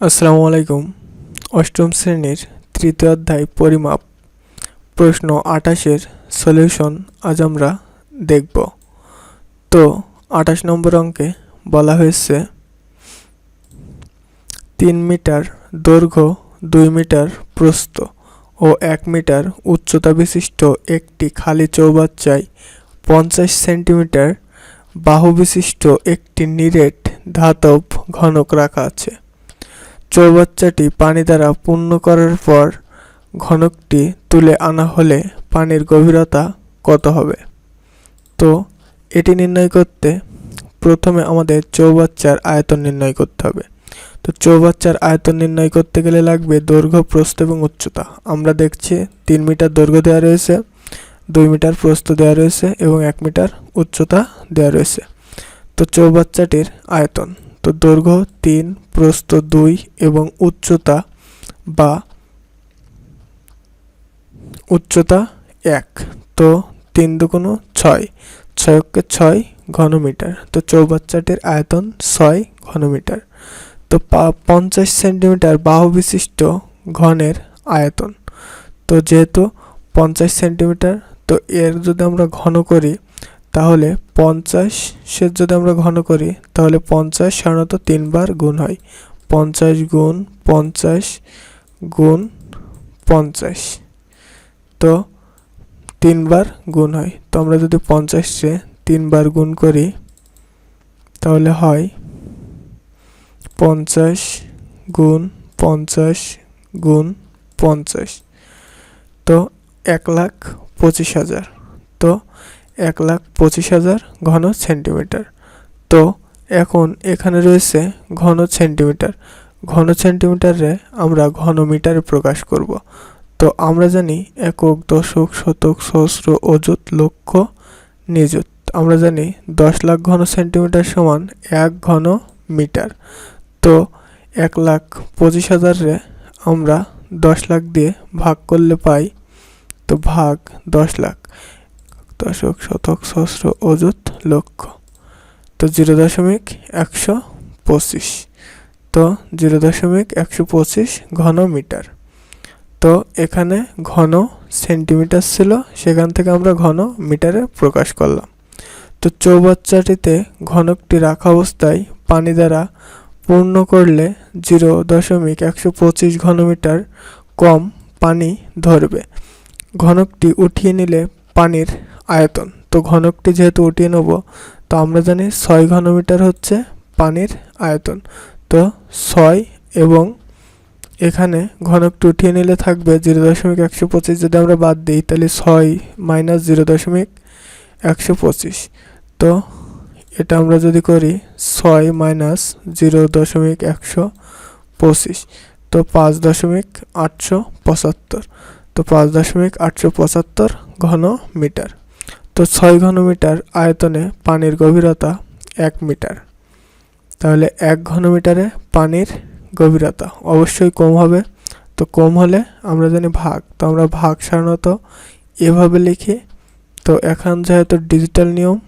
আসসালামু আলাইকুম। অষ্টম শ্রেণির তৃতীয় অধ্যায় পরিমাপ। প্রশ্ন আঠাশের সলিউশন আজ আমরা দেখব। তো, আঠাশ নম্বর অঙ্কে বলা হয়েছে, তিন মিটার দৈর্ঘ্য দুই মিটার প্রস্থ ও এক মিটার উচ্চতা বিশিষ্ট একটি খালি চৌবাচ্চায় পঞ্চাশ সেন্টিমিটার বাহু বিশিষ্ট একটি নিরেট ধাতব ঘনক রাখা আছে। চৌবাচ্চাটি পানি দ্বারা পূর্ণ করার পর ঘনকটি তুলে আনা হলে পানির গভীরতা কত হবে? তো, এটি নির্ণয় করতে প্রথমে আমাদের চৌবাচ্চার আয়তন নির্ণয় করতে হবে। তো, চৌবাচ্চার আয়তন নির্ণয় করতে গেলে লাগবে দৈর্ঘ্য, প্রস্থ এবং উচ্চতা। আমরা দেখছি তিন মিটার দৈর্ঘ্য দেওয়া রয়েছে, দুই মিটার প্রস্থ দেওয়া রয়েছে এবং এক মিটার উচ্চতা দেওয়া রয়েছে। তো, চৌবাচ্চাটির আয়তন। তো দৈর্ঘ্য তিন, প্রস্থ দুই এবং উচ্চতা বা উচ্চতা এক। তো তিন দুগুণ ছয়, ছয়কে ছয় ঘনমিটার। তো চৌবাচ্চাটির আয়তন ছয় ঘনমিটার। তো পঞ্চাশ সেন্টিমিটার বাহু বিশিষ্ট ঘনের আয়তন। তো যেহেতু পঞ্চাশ সেন্টিমিটার, তো এর যদি আমরা ঘন করি তাহলে পঞ্চাশ পঞ্চাশের যদি আমরা ঘন করি, তাহলে পঞ্চাশ সাধারণত তিনবার গুণ হয়। পঞ্চাশ গুণ পঞ্চাশ গুণ পঞ্চাশ। তো তিনবার গুণ হয়। তো আমরা যদি পঞ্চাশে তিনবার গুণ করি, তাহলে হয় পঞ্চাশ গুণ পঞ্চাশ গুণ পঞ্চাশ। তো এক লাখ পঁচিশ হাজার। তো এক লাখ পঁচিশ হাজার ঘন সেন্টিমিটার। তো, এখন এখানে রয়েছে ঘন সেন্টিমিটার। ঘন সেন্টিমিটারে আমরা ঘন মিটারে প্রকাশ করব। তো, আমরা জানি একক, দশক, শতক, সহস্র, অযুত, লক্ষ, নিযুত। আমরা জানি দশ লাখ ঘন সেন্টিমিটার সমান এক ঘন মিটার তো, এক লাখ পঁচিশ হাজারে আমরা দশ লাখ দিয়ে ভাগ করলে পাই, তো ভাগ দশ লাখ। দশক শতক সহস্র অযুত লক্ষ। তো জিরো দশমিক একশো পঁচিশ। তো জিরো দশমিক একশো পঁচিশ ঘন মিটার তো এখানে ঘন সেন্টিমিটার ছিল, সেখান থেকে আমরা ঘন মিটারে প্রকাশ করলাম। তো চৌবাচ্চাটিতে ঘনকটি রাখা অবস্থায় পানি দ্বারা পূর্ণ করলে জিরো দশমিক একশো পঁচিশ ঘনমিটার কম পানি ধরবে। ঘনকটি উঠিয়ে নিলে পানির আয়তন। তো ঘনকটি যেহেতু উঠিয়ে নেব, তো আমরা জানি ছয় ঘনমিটার হচ্ছে পানির আয়তন। তো ছয় এবং এখানে ঘনকটি উঠিয়ে নিলে থাকবে জিরো দশমিক একশো পঁচিশ। যদি আমরা বাদ দিই, তাহলে ছয় মাইনাস জিরো দশমিক একশো পঁচিশ। তো এটা আমরা যদি করি ছয় মাইনাস জিরো দশমিক একশো পঁচিশ, তো পাঁচ দশমিক আটশো পঁচাত্তর। তো পাঁচ দশমিক আটশো পঁচাত্তর ঘন মিটার তো ছয় ঘনমিটার আয়তনে পানির গভীরতা এক মিটার। তাহলে এক ঘনমিটারে পানির গভীরতা অবশ্যই কম হবে। তো কম হলে আমরা জানি ভাগ। তো আমরা ভাগ সাধারণত এভাবে লিখি। তো এখন যেহেতু ডিজিটাল নিয়ম,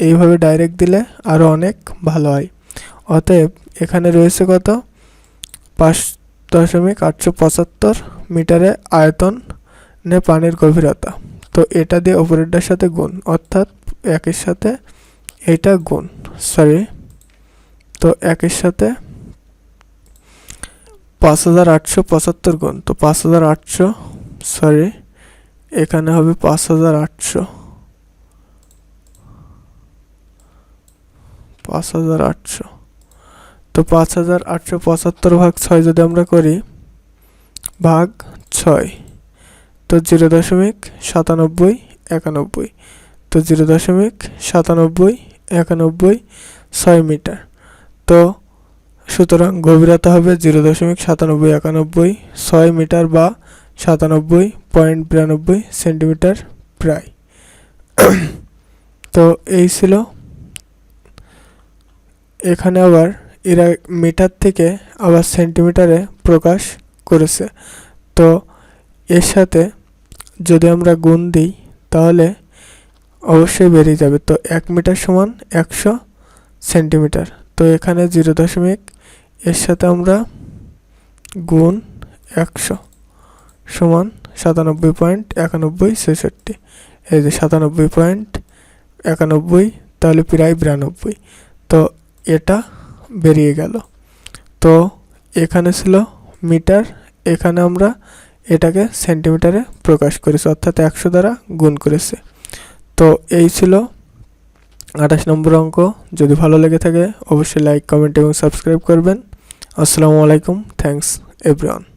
এইভাবে ডাইরেক্ট দিলে আরও অনেক ভালো হয়। অতএব এখানে রয়েছে কত? পাঁচ দশমিক আটশো পঁচাত্তর মিটারে আয়তন নে পানির গভীরতা। তো এটা দিয়ে ওপরেরটার সাথে গুণ, অর্থাৎ একের সাথে এইটা গুণ সরি তো একের সাথে পাঁচ হাজার আটশো পঁচাত্তর গুণ, তো পাঁচ হাজার আটশো সরি এখানে হবে পাঁচ হাজার আটশো। পাঁচ হাজার আটশো। তো পাঁচ হাজার আটশো পঁচাত্তর ভাগ ছয় যদি আমরা করি, ভাগ ছয়। তো জিরো দশমিক সাতানব্বই একানব্বই, তো জিরো দশমিক সাতানব্বই একানব্বই ছয় মিটার। তো সুতরাং গভীরতা হবে জিরো দশমিক সাতানব্বই একানব্বই ছয় মিটার বা সাতানব্বই পয়েন্ট বিরানব্বই সেন্টিমিটার প্রায়। তো এই ছিল। এখানে আবার এরা মিটার থেকে আবার সেন্টিমিটারে প্রকাশ করেছে। তো এর সাথে যদি আমরা গুণ দিই, তাহলে অবশ্যই বেরিয়ে যাবে। তো এক মিটার সমান একশো সেন্টিমিটার। তো এখানে জিরো দশমিক, এর সাথে আমরা গুণ একশো সমান সাতানব্বই পয়েন্ট একানব্বই ছেষট্টি। এই যে সাতানব্বই পয়েন্ট একানব্বই, তাহলে প্রায় বিরানব্বই। তো এটা বেরিয়ে গেল। তো এখানে ছিল মিটার, এখানে আমরা এটাকে সেন্টিমিটারে প্রকাশ করেছে, অর্থাৎ একশো দ্বারা গুণ করেছে। তো এই ছিল আঠাশ নম্বর অঙ্ক। যদি ভালো লেগে থাকে, অবশ্যই লাইক কমেন্ট এবং সাবস্ক্রাইব করবেন। আসসালামু আলাইকুম থ্যাংকস এভরিওয়ান